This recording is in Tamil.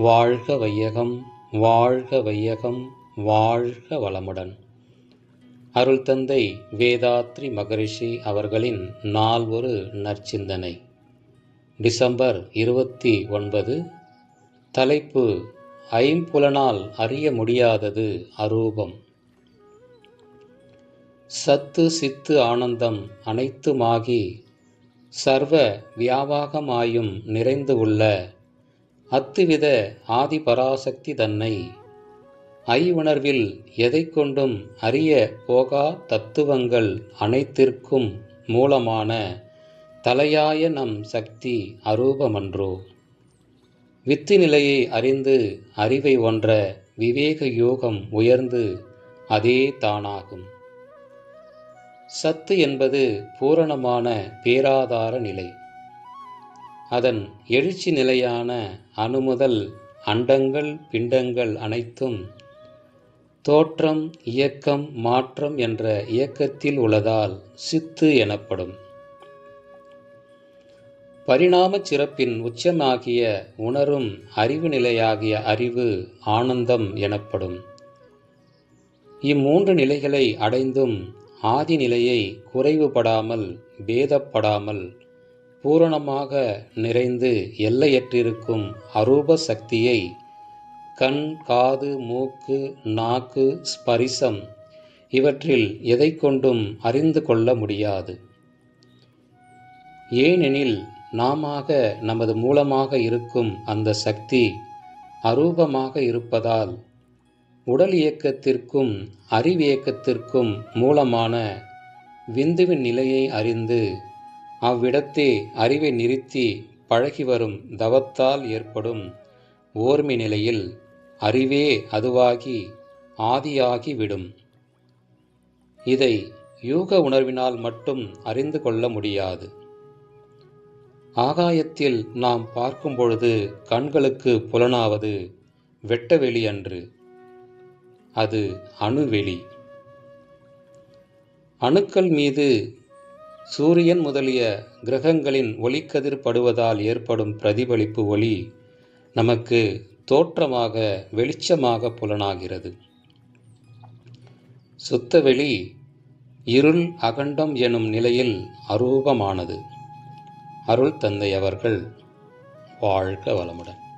வாழ்க வையகம் வாழ்க வையகம் வாழ்க வளமுடன். அருள் தந்தை வேதாத்ரி மகரிஷி அவர்களின் நாள் ஒரு நற்சிந்தனை. டிசம்பர் இருபத்தி ஒன்பது தலைப்பு ஐம்புலனால் அறிய முடியாதது அரூபம். சத்து சித்து ஆனந்தம் அனைத்துமாகி சர்வ வியாபாகமாயும் நிறைந்து உள்ள அத்துவித ஆதிபராசக்தி தன்னை. ஐவுணர்வில் எதை கொண்டும் அறிய போகா தத்துவங்கள் அனைத்திற்கும் மூலமான தலையாய நம் சக்தி அரூபமன்றோ. வித்து நிலையை அறிந்து அறிவை ஒன்ற விவேக யோகம் உயர்ந்து அதே தானாகும். சத்து என்பது பூரணமான பேராதார நிலை. அதன் எழுச்சி நிலையான அணுமுதல் அண்டங்கள் பிண்டங்கள் அனைத்தும் தோற்றம் இயக்கம் மாற்றம் என்ற இயக்கத்தில் உள்ளதால் சித்து எனப்படும். பரிணாம சிறப்பின் உச்சமாகிய உணரும் அறிவு நிலையாகிய அறிவு ஆனந்தம் எனப்படும். இம்மூன்று நிலைகளை அடைந்தும் ஆதி நிலையை குறைவுபடாமல் பேதப்படாமல் பூரணமாக நிறைந்து எல்லையற்றிருக்கும் அரூப சக்தியை கண் காது மூக்கு நாக்கு ஸ்பரிசம் இவற்றில் எதை கொண்டும் அறிந்து கொள்ள முடியாது. ஏனெனில் நாமாக நமது மூலமாக இருக்கும் அந்த சக்தி அரூபமாக இருப்பதால் உடல் இயக்கத்திற்கும் அறிவியக்கத்திற்கும் மூலமான விந்துவின் நிலையை அறிந்து அவ்விடத்தே அறிவை நிறுத்தி பழகி வரும் தவத்தால் ஏற்படும் ஓர்மை நிலையில் அறிவே அதுவாகி ஆதியாகி விடும். இதை யூக உணர்வினால் மட்டும் அறிந்து கொள்ள முடியாது. ஆகாயத்தில் நாம் பார்க்கும் பொழுது கண்களுக்கு புலனாவது வெட்டவெளி அன்று. அது அணுவெளி. அணுக்கள் மீது சூரியன் முதலிய கிரகங்களின் ஒளிக்கதிர் படுவதால் ஏற்படும் பிரதிபலிப்பு ஒளி நமக்கு தோற்றமாக வெளிச்சமாக புலனாகிறது. சுத்தவெளி இருள் அகண்டம் எனும் நிலையில் அரூபமானது. அருள் தந்தை அவர்கள் வாழ்க வளமுடன்.